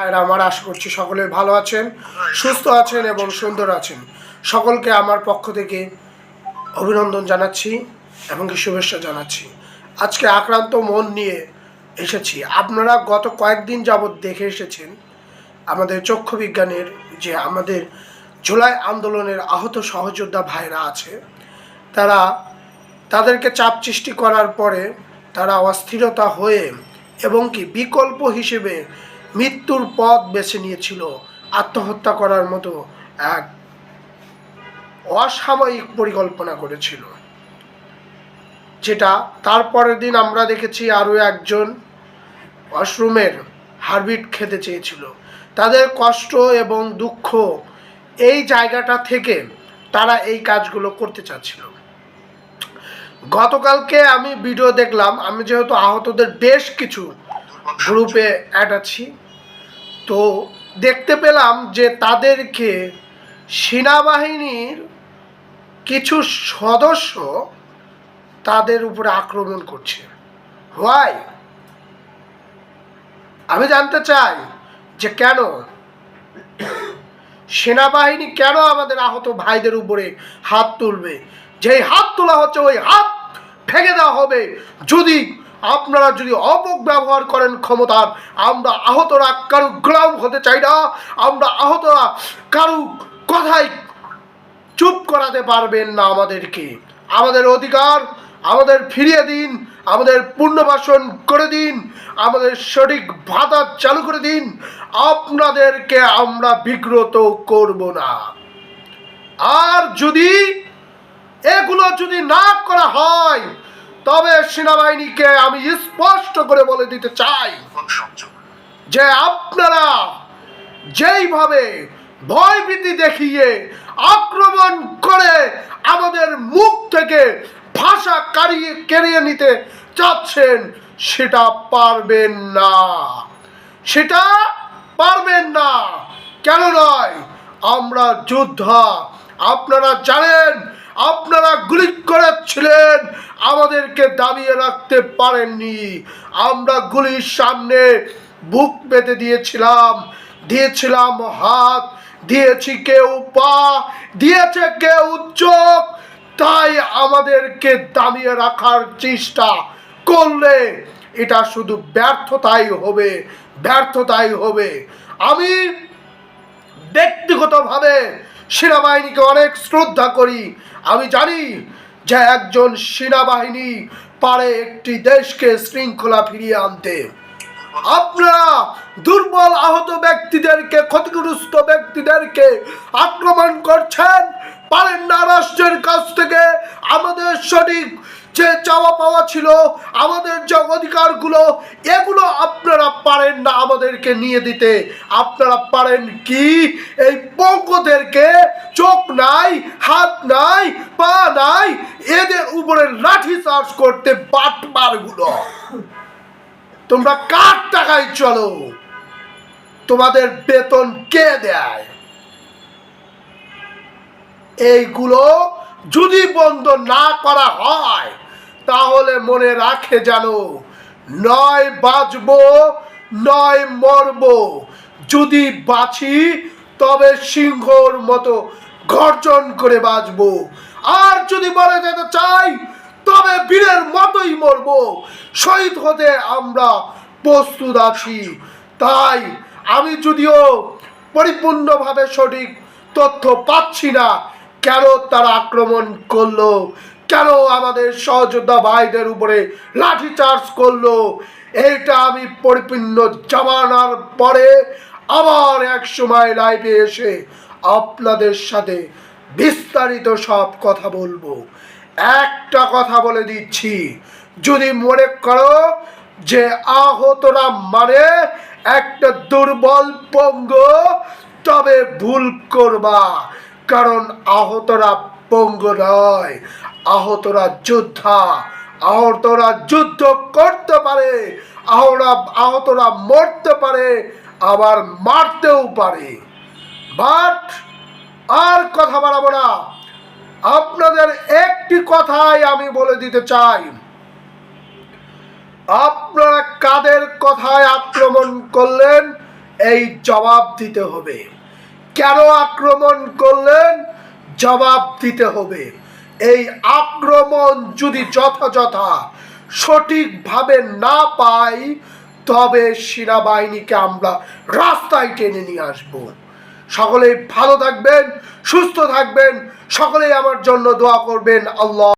ভাইরা আমার আশা করছি সকলে ভালো আছেন, সুস্থ আছেন এবং সুন্দর আছেন। সকলকে আমার পক্ষ থেকে অভিনন্দন জানাচ্ছি এবং শুভেচ্ছা জানাচ্ছি। আজকে আক্রান্ত মন নিয়ে এসেছি। আপনারা গত কয়েকদিন যাবৎ দেখে এসেছেন আমাদের চক্ষু বিজ্ঞানের যে আমাদের জুলাই আন্দোলনের আহত সহযোদ্ধা ভাইরা আছে। তারা তাদেরকে চাপ সৃষ্টি করার পরে তারা অস্থিরতা হয়ে এবং কি বিকল্প হিসেবে মৃত্যুর পথ বেছে নিয়েছিল আত্মহত্যা করার মতো এক অসাময়িক পরিকল্পনা করেছিল। যেটা তারপরের দিন আমরা দেখেছি আরও একজন ওয়াশরুমের হারবিট খেতে চেয়েছিল। তাদের কষ্ট এবং দুঃখ এই জায়গাটা থেকে তারা এই কাজগুলো করতে চাচ্ছিল। গতকালকে আমি ভিডিও দেখলাম, আমি যেহেতু আহতদের বেশ কিছু গ্রুপে অ্যাড আছি। তো দেখতে পেলাম যে তাদেরকে সেনাবাহিনীর কিছু সদস্য তাদের উপরে আক্রমণ করছে। হোয়াই আমি জানতে চাই যে কেন সেনাবাহিনী কেন আমাদের আহত ভাইদের উপরে হাত তুলবে? যেই হাত তোলা হচ্ছে ওই হাত ভেঙে দেওয়া হবে। যদি আপনারা যদি অপব্যবহার করেন ক্ষমতার, আমরা আহতরা কারু গ্রাম হতে চাই না। আমরা আহতরা কারু কথাই চুপ করাতে পারবেন না আমাদেরকে। আমাদের অধিকার, আমাদের ফিরিয়ে দিন, আমাদের পুনর্বাসন করে দিন, আমাদের সঠিক ভাতা চালু করে দিন। আপনাদেরকে আমরা বিগ্রত করব না। আর যদি এগুলো যদি না করা হয় তবে সেনাবাহিনীকে আমি স্পষ্ট করে বলে দিতে চাই যে আপনারা যেইভাবে ভয়ভীতি দেখিয়ে আক্রমণ করে আমাদের মুখ থেকে ভাষা কারিয়ে কেড়িয়ে নিতে চাচ্ছেন সেটা পারবেন না। সেটা পারবেন না। কেন নয়? আমরা যোদ্ধা আপনারা জানেন আপনারা গুলি করেছিলেন আমাদেরকে দাবিয়ে রাখতে পারেননি। আমরা গুলির সামনে বুক পেতে দিয়েছিলাম। দিয়েছিলাম হাত, দিয়েছি কেউ পা, দিয়েছে কেউ চোখ। তাই আমাদেরকে দামিয়ে রাখার চেষ্টা করলে এটা শুধু ব্যর্থতাই হবে ব্যর্থতাই হবে। আমি ব্যক্তিগতভাবে সেনাবাহিনীকে অনেক শ্রদ্ধা করি। আমি জানি যে একজন সেনাবাহিনী পারে একটি দেশকে শৃঙ্খলা ফিরিয়ে আনতে। আপনারা দুর্বল আহত ব্যক্তিদেরকে, ক্ষতিগ্রস্ত ব্যক্তিদেরকে আক্রমণ করছেন। পারেন না রাষ্ট্রের কাছ থেকে। আমাদের সঠিক যে চাওয়া পাওয়া ছিল, আমাদের যে অধিকারগুলো, এগুলো আপনারা পারেন না আমাদেরকে নিয়ে দিতে। আপনারা পারেন কি? এই পঙ্কদেরকে চোখ নাই, হাত নাই, পা নাই উপরে লাঠি চার্জ করতে বাটবারগুলো তোমরা কার টাকায় চলো? তোমাদের বেতন কে দেয়? এইগুলো যদি বন্ধ না করা হয়, তাহলে মনে রাখে জানো নয় বাঁচবো, নয় মরবো। যদি বাঁচি, তবে সিংহর মতো গর্জন করে বাঁচবো। আর যদি মরে যেতে চাই, তবে বীরের মতোই মরবো। শহীদ হতে আমরা প্রস্তুত আছি। তাই আমি যদিও পরিপূর্ণভাবে সঠিক তথ্য পাচ্ছি না, কেন তারা আক্রমণ করল, কেন আমাদের সহযোদ্ধা ভাইদের উপরে লাঠি চার্জ করল, এইটা আমি পরিপূর্ণ জামানার পরে আবার এক সময় লাইভে এসে আপনাদের সাথে বিস্তারিত সব কথা বলব। একটা কথা বলে দিচ্ছি। যদি মনে করো যে আহতরা মানে একটা দুর্বল পঙ্গ, তবে ভুল করবা। কারণ আহতরা পঙ্গ নয়, আহতরা যোদ্ধা। আহতরা যুদ্ধ করতে পারে আহরা আহতরা মরতে পারে, আবার মারতেও পারে। বাট আর কথা বাড়াবো না। আপনাদের একটি কথাই আমি বলে দিতে চাই। আপনারা কাদের কথায় আক্রমণ করলেন, এই জবাব দিতে হবে। কেন আক্রমণ করলেন, জবাব দিতে হবে। এই আক্রমণ যদি যথাযথ, সঠিকভাবে না পাই, তবে সেনাবাহিনীকে আমরা রাস্তায় টেনে নিয়ে আসব। সকলেই ভালো থাকবেন সুস্থ থাকবেন সকলেই আমার জন্য দোয়া করবেন। আল্লাহ